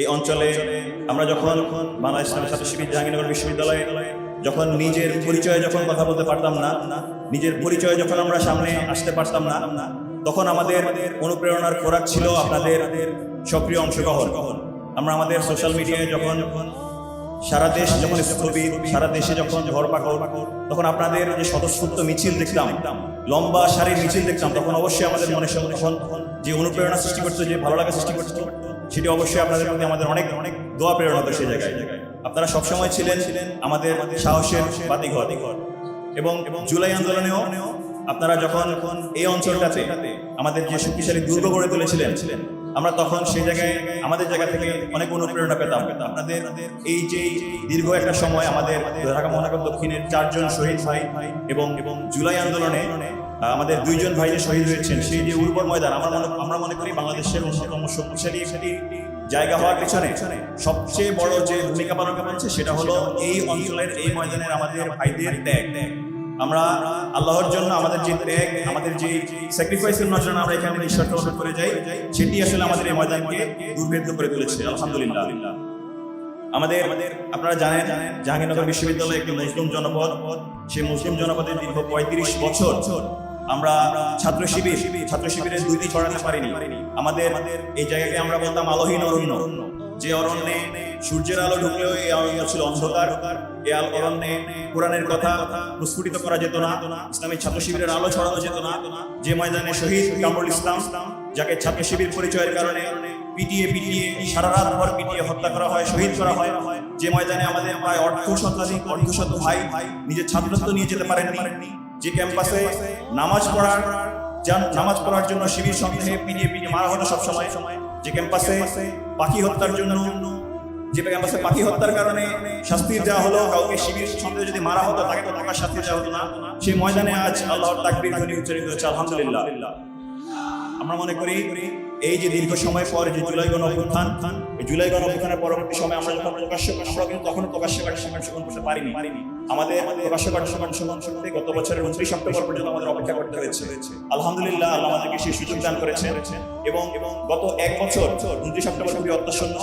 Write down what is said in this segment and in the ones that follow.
এই অঞ্চলে আমরা যখন বাংলাদেশ ইসলামী ছাত্র শিবির জাহাঙ্গীরনগর বিশ্ববিদ্যালয়ে, যখন নিজের পরিচয়ে যখন কথা বলতে পারতাম না, নিজের পরিচয়ে যখন আমরা সামনে আসতে পারতাম না, তখন আমাদের অনুপ্রেরণার খোরাক ছিল আপনাদের সক্রিয় অংশগ্রহণ। আমরা আমাদের সোশ্যাল মিডিয়ায় যখন সারা দেশ যখন স্থবির সারা দেশে যখন ঝড় পাকড় তখন আপনাদের যে স্বতঃস্ফূর্ত মিছিল দেখতাম, লম্বা সারির মিছিল দেখতাম, তখন অবশ্যই আমাদের মনে তখন যে অনুপ্রেরণা সৃষ্টি করতো, যে ভালো লাগা সৃষ্টি করতো সেটি অবশ্যই আপনাদের প্রতি আমাদের অনেক অনেক দোয়া, প্রেরণা হতো সেই জায়গায়। আপনারা সবসময় ছিলেন ছিলেন আমাদের সাহসের বাতিঘর। এবং জুলাই আন্দোলনেও আপনারা যখন এই অঞ্চলটাতে আমাদের যে শক্তিশালী দুর্গ গড়ে তুলেছিলেন ছিলেন আমরা তখন সেই জায়গায়, আমাদের জায়গা থেকে অনেক অনুপ্রেরণা পেতাম। আপনাদের এই যে দীর্ঘ একটা সময় আমাদের ঢাকা মহানগর দক্ষিণের চারজন শহীদ ভাই এবং এবং জুলাই আন্দোলনে আমাদের দুইজন ভাই যে শহীদ হয়েছেন, সেই যে উর্বর ময়দান, আমরা মনে আমরা মনে করি বাংলাদেশের অন্যতম শক্তিশালী একটি জায়গা হওয়ার পেছনে সবচেয়ে বড় যে ভূমিকা পালন করেছে সেটা হলো এই অঞ্চলের, এই ময়দানের আমাদের ভাইদের ত্যাগ। আমরা আল্লাহর জন্য আমাদের যে ত্যাগ, আমাদের যে স্যাক্রিফাইসের জন্য আমরা এখানে নিঃস্বার্থ অনুরোধ করে যাই, সেটি আসলে আমাদের এই ময়দানকে দুর্ভেদ্য করে তুলেছে, আলহামদুলিল্লাহ। আমাদের, আপনারা জানেন, জাহাঙ্গীরনগর বিশ্ববিদ্যালয় একটি মুসলিম জনপদ, সেই মুসলিম জনপদের দীর্ঘ পঁয়ত্রিশ বছর আমরা ছাত্র শিবির, ছাত্র শিবিরের দুইটি ছড়াতে পারিনি। আমাদের এই জায়গাকে আমরা বলতাম আলোহীন অরণ্য। যে অরণ্যে সূর্যের আলো ঢুকলেও এই অরণ্য ছিল অন্ধকার। আল- অরণ্যে কোরআনের কথা প্রস্ফুটিত করা যেত না। ইসলামী ছাত্র শিবিরের আলো ছড়ানো যেত না। যে ময়দানে শহীদ কামরুল ইসলাম, যাকে ছাত্র শিবির পরিচয়ের কারণে পিটিয়ে পিটিয়ে সারা রাত ভর পিটিয়ে হত্যা করা হয়, শহীদ করা হয়, যে ময়দানে আমাদের প্রায় অর্ধ শতাধিক অর্ধ শত ভাই নিজের ছাত্রত্ব নিয়ে যেতে পারেননি। যে ক্যাম্পাসে নামাজ পড়ার নামাজ পড়ার জন্য শিবির সংগ্রহে পিড়িয়ে পিড়িয়ে মারা হতো সবসময় যে ক্যাম্পাসে পাখি হত্যার জন্য যে ক্যাম্পাসে পাখি হত্যার কারণে শাস্তি দেওয়া হলো, কাউকে শিবির সন্দেহে যদি মারা হতো, তাকে তো থাকার শাস্তি দেওয়া হতো না। সেই ময়দানে আজ আল্লাহর তাকবীর ধ্বনি উচ্চারিত হচ্ছে, আলহামদুলিল্লাহ। আমরা মনে করি এই যে দীর্ঘ সময় পর যে জুলাই গণ অভ্যুত্থান, এই জুলাই গণ অভ্যুত্থানের পরবর্তী সময় আমরা যখন প্রকাশ্য আমরা কিন্তু তখন প্রকাশ্য কার্যক্রম অংশগ্রহণ করতে পারিনি। আমাদের প্রকাশ্য কার্যক্রম অংশগ্রহণ করতে গত বছরের উনত্রিশ অক্টোবর পর্যন্ত আমাদের অপেক্ষা করতে হয়েছে। আলহামদুলিল্লাহ, আল্লাহ আমাদেরকে সেই সুযোগ দান করেছেন। এবং এবং গত এক বছর, উনত্রিশ অক্টোবর খুবই অত্যাসন্ন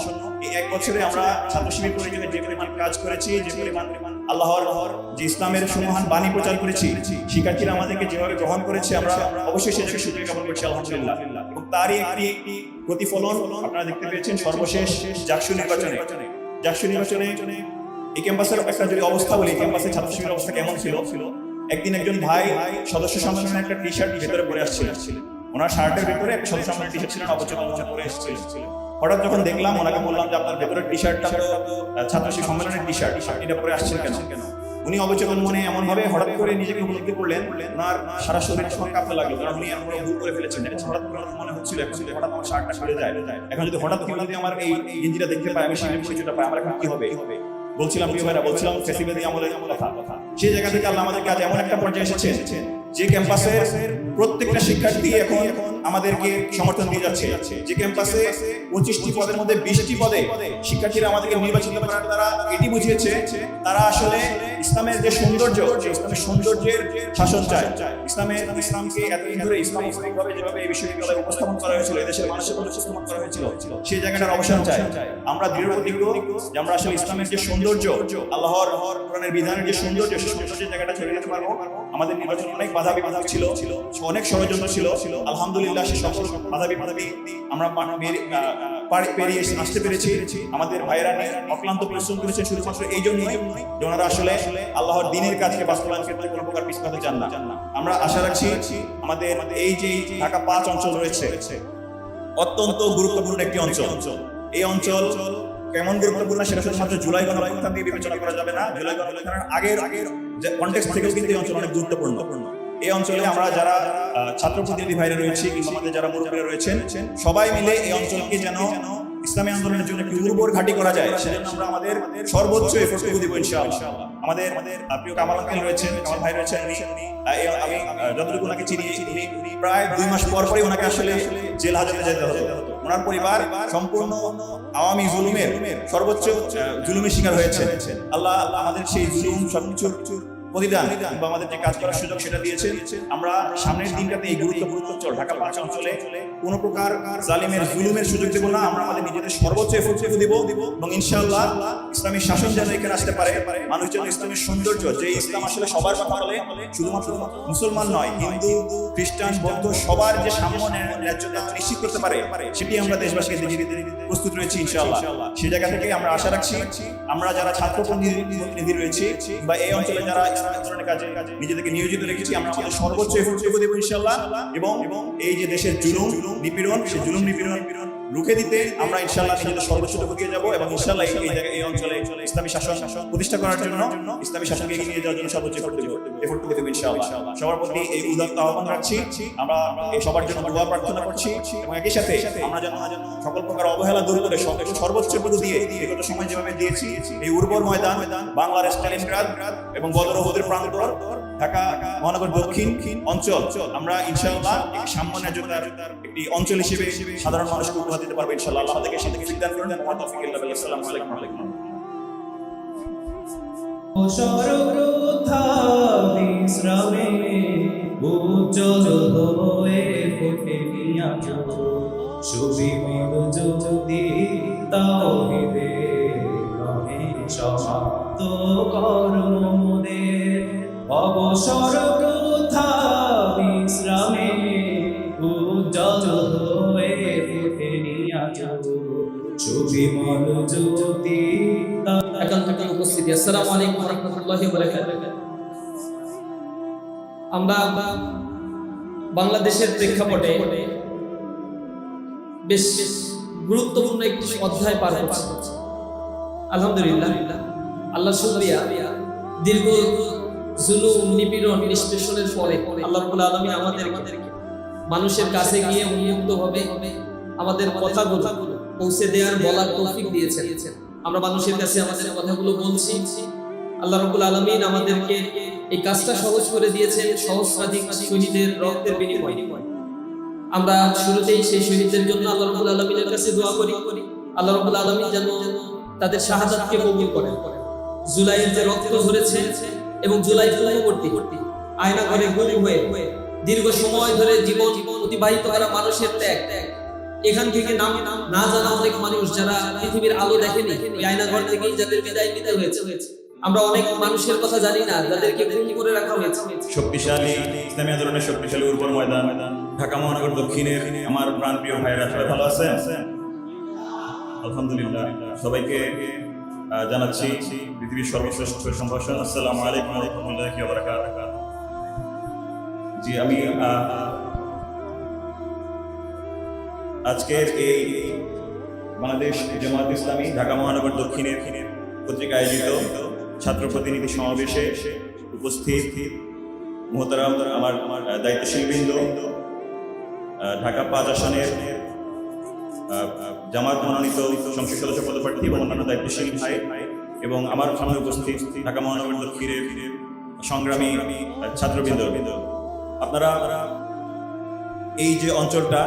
এই এক বছরে আমরা ছাত্র শিবির পরিচয়ে যে পরিমাণ কাজ করেছি, যে পরিমাণ আল্লাহর যে ইসলামের সুমহান বাণী প্রচার করেছি, শিক্ষার্থীরা আমাদেরকে যেভাবে গ্রহণ করেছে, আমরা অবশ্যই সেটাকে সুযোগ জ্ঞাপন করছি, আলহামদুলিল্লাহ। এবং তারই একটি প্রতিফলন আপনারা দেখতে পেয়েছেন সর্বশেষ জাকসু নির্বাচনে। জাকসু নির্বাচনে এই ক্যাম্পাসের একটা যদি অবস্থা বলি ক্যাম্পাসের ছাত্র শিবিরের অবস্থা কেমন ছিল? একদিন একজন ভাই সদস্য সম্মেলনে একটা টি শার্ট ভেতরে পরে আসছিলেন। ওনার শার্টের ভেতরে একটা সদস্য সম্মেলনের টি শার্ট ছিলেন অবচেতন অবচেতন পরে এসেছিলেন হঠাৎ যখন দেখলাম ওনাকে বললাম যে আপনার ভেতরের টি শার্টটা তো আহ, ছাত্র শিক্ষা সম্মেলনের টি শার্ট এটা পরে আসছেন কেন? উনি অবচেতন মনে এমন ভাবে হঠাৎ করে নিজেকে উপলব্ধি করলেন ওনার সারা শরীর সঙ্গে কাঁপতে লাগল কারণ উনি এমন ভুল করে ফেলেছেন। হঠাৎ করে মনে হচ্ছিল হঠাৎ আমার শার্টটা সরে যায়। এখন যদি হঠাৎ কেউ যদি আমার এই গেঞ্জিটা দেখতে পায় আমি সেই পরিচয়টা পাই আমার এখন কি হবে? বলছিলাম প্রিয় ভাইরা বলছিলাম ফেসিবাদী আমলের কথা। সেই জায়গা থেকে আল্লাহ আমাদেরকে আজ এমন একটা পর্যায়ে এসেছে যে ক্যাম্পাসের প্রত্যেকটা শিক্ষার্থী এখন আমাদেরকে সমর্থন দিয়ে যাচ্ছে। যে ক্যাম্পাসে পঁচিশটি পদের মধ্যে বিশটি পদে শিক্ষার্থীরা আমাদেরকে নির্বাচিত করার দ্বারা এটি বুঝিয়েছে, তারা আসলে ইসলামের যে সৌন্দর্য ইসলামের সৌন্দর্যের শাসন চায় ইসলামের ইসলামকে এতদিন ধরে ইসলাম ইসলামিকভাবে যেভাবে এই বিশ্ববিদ্যালয়ে উপস্থাপন করা হয়েছিল, এদেশের মানুষের মধ্যে উপস্থাপন করা হয়েছিল, সেই জায়গাটার অবসান চায়। আমরা দৃঢ় প্রতিজ্ঞ যে আমরা আসলে ইসলামের যে সৌন্দর্য, আল্লাহর কোরআনের বিধানের যে সৌন্দর্য, সেই সৌন্দর্যের জায়গাটা ছেড়ে দিতে পারব। আমাদের নির্বাচনে অনেক বাধা বিবাধা ছিল, অনেক ষড়যন্ত্র ছিল। আলহামদুলিল্লাহ পেরিয়ে আসতে পেরেছি। আমাদের নিয়ে অক্লান্ত পরিশ্রম শুধুমাত্র এই জন্যই ওনারা আসলে আল্লাহর দিনের বাস্তবায়ন কোনো প্রকার পিছপাতে চান না। আমরা আশা রাখছি আমাদের এই যে ঢাকা পাঁচ অঞ্চল রয়েছে, অত্যন্ত গুরুত্বপূর্ণ একটি অঞ্চল। এই অঞ্চল কেমন গুরুত্বপূর্ণ সেটা শুধুমাত্র জুলাই গণঅভ্যুত্থান বিবেচনা করা যাবে না। জুলাই গণঅভ্যুত্থানের আগের আগের কন্টেক্সট থেকেও কিন্তু এই অঞ্চল অনেক গুরুত্বপূর্ণ। এই অঞ্চলে আমরা যারা ছাত্র প্রতিনিধি ভাইরা রয়েছি আমাদের যারা মুরব্বীরা রয়েছেন, সবাই মিলে এই অঞ্চলকে যেন ইসলামী আন্দোলনের জন্য একটি উর্বর ঘাঁটি করা যায়, সেজন্য আমরা আমাদের সর্বোচ্চ এফোর্টটুকু দিব, ইনশাআল্লাহ। আমাদের আমাদের প্রিয় কামাল আঙ্কেল রয়েছেন, কামাল ভাই রয়েছেন আমি যতটুকু ওনাকে চিনি, উনি প্রায় দুই মাস পর পরই ওনাকে আসলে জেল হাজতে যেতে হতো ওনার পরিবার সম্পূর্ণ আওয়ামী জুলুমের সর্বোচ্চ জুলুমের শিকার হয়েছে। আল্লাহ আল্লাহ আমাদের সেই জুলুম সবকিছুর প্রতিদান আমাদের যে কাজ করার সুযোগ সেটা আমরা সামনের দিনটাতে এই অঞ্চল ঢাকা পাঁচ অঞ্চলে প্রকার জালিমের, জুলুমের সুযোগ দেব না। আমরা আমাদের নিজেদের সর্বোচ্চ এফোর্ট এবং ইনশাআল্লাহ ইসলামী শাসন যেন এখানে আসতে পারে। ইসলামের সৌন্দর্য, যে ইসলাম আসলে সবার কথা বলে, শুধুমাত্র মুসলমান নয়, হিন্দু, খ্রিস্টান, বৌদ্ধ, সবার যে সাম্য নিশ্চিত করতে পারে, সেটি আমরা দেশবাসীকে প্রস্তুত রয়েছি ইনশাআল্লাহ। সেই জায়গা থেকে আমরা আশা রাখছি, আমরা যারা ছাত্র প্রতিনিধি রয়েছি বা এই অঞ্চলে যারা ইসলাম আন্দোলনের কাজে নিজেদেরকে নিয়োজিত রেখেছি। আমরা আমাদের সর্বোচ্চ এফোর্ট দেবো ইনশাল্লাহ এবং এই যে দেশের জুলুম নিপীড়ন সেই জুলুম নিপীড়ন রুখে দিতে আমরা ইনশাআল্লাহ নিজেদের সর্বোচ্চটুকু দিয়ে যাব এবং ইনশাআল্লাহ এই জায়গায় এই অঞ্চলে ইসলামী শাসন প্রতিষ্ঠা করার জন্য ইসলামী শাসনকে এগিয়ে নিয়ে যাওয়ার জন্য সর্বোচ্চ এফোর্ট দেবো এফোর্ট দেবো ইনশাআল্লাহ। সবার প্রতি এই উদাত্ত আহ্বান রাখছি। আমরা এই সবার জন্য দোয়া প্রার্থনা করছি এবং একই সাথে আমরা যেন সকল প্রকার অবহেলা দূর করে সব- সর্বোচ্চটুকু দিয়ে বিগত সময় যেভাবে দিয়েছি এই উর্বর ময়দান বাংলার স্টালিনগ্রাদ এবং বদর ওহুদের প্রান্তর ঢাকা মহানগর দক্ষিণ অঞ্চল আমরা ইনশাআল্লাহ একটি সাম্যন্যাযতার একটি অঞ্চল হিসেবে সাধারণ মানুষকে উপহার দিতে পারব ইনশাআল্লাহ। আল্লাহ আমাদেরকে সেটা ফিরদান করেন ওয়া তৌফিক ইল্লা আসসালামু আলাইকুম ওয়া আলাইকুম বিশ্রামে ফোটে জ্যোতি তাওহিদে রহে সমাপ্ত কর্মদের অবসর একান্তকাল উপস্থিতি। আসসালামু আলাইকুম আমরা বাংলাদেশের প্রেক্ষাপটে বেশ গুরুত্বপূর্ণ একটি অধ্যায় পার করছি। আলহামদুলিল্লাহ। আল্লাহ শুকরিয়া। দীর্ঘ জুলুম, নিপীড়ন, নিষ্পেষণের পরে আল্লাহ রাব্বুল আলামিন আমাদেরকে মানুষের কাছে গিয়ে উন্মুক্ত হবে আমাদের কথাগুলো পৌঁছে দেওয়ার বলার তৌফিক দিয়েছেন। আমরা মানুষের কাছে আমাদের কথাগুলো বলছি। আল্লাহ রাব্বুল আলামিন আমাদেরকে এই কাজটা সহজ করে দিয়েছেন, সহস্রাধিক শহীদের রক্তের বিনিময়। আমরা শুরুতেই সেই শহীদদের জন্য আল্লাহ রাব্বুল আলামিনের কাছে দোয়া করি। আল্লাহ রাব্বুল আলামিন যেন তাদের শাহাদাতকে কবুল করেন। জুলাইয়ের যে রক্ত ঝরেছে এবং জুলাই পূর্ববর্তী আয়না ঘরে গুম হয়ে দীর্ঘ সময় ধরে জীবন অতিবাহিত করা মানুষের ত্যাগ এখান থেকে নাম না জানা অনেক মানুষ যারা পৃথিবীর আলো দেখেনি ওই আয়না ঘর থেকেই যাদের বিদায় নিতে হয়েছে। আমরা অনেক মানুষের কথা জানি না, যাদেরকে গুম করে রাখা হয়েছে। শক্তিশালী ইসলামী আন্দোলনের শক্তিশালী উর্বর ময়দান, ঢাকা মহানগর দক্ষিণের আমার প্রাণপ্রিয় ভাইয়েরা, সবাই ভালো আছেন? আলহামদুলিল্লাহ। সবাইকে জানাচ্ছি পৃথিবীর সর্বশ্রেষ্ঠ সম্ভাষণ। আসসালামু আলাইকুম রহমতুল্লাহি ওয়া বারাকাতুহু। জি, আমি আজকের এই বাংলাদেশ জামাত ইসলামী ঢাকা মহানগর দক্ষিণের কর্তৃক আয়োজিত ছাত্র প্রতিনিধি সমাবেশে উপস্থিত মোহতারাম আমার দায়িত্বশীল বৃন্দ ঢাকা পাঁচ আসনের জামাত মনোনীত সংসদ সদস্য পদপ্রার্থী এবং অন্যান্য দায়িত্বশীল ভাই এবং আমার সামনে উপস্থিত ঢাকা মহানগর দক্ষিণের সংগ্রামী ছাত্রবৃন্দ। আপনারা এই যে অঞ্চলটা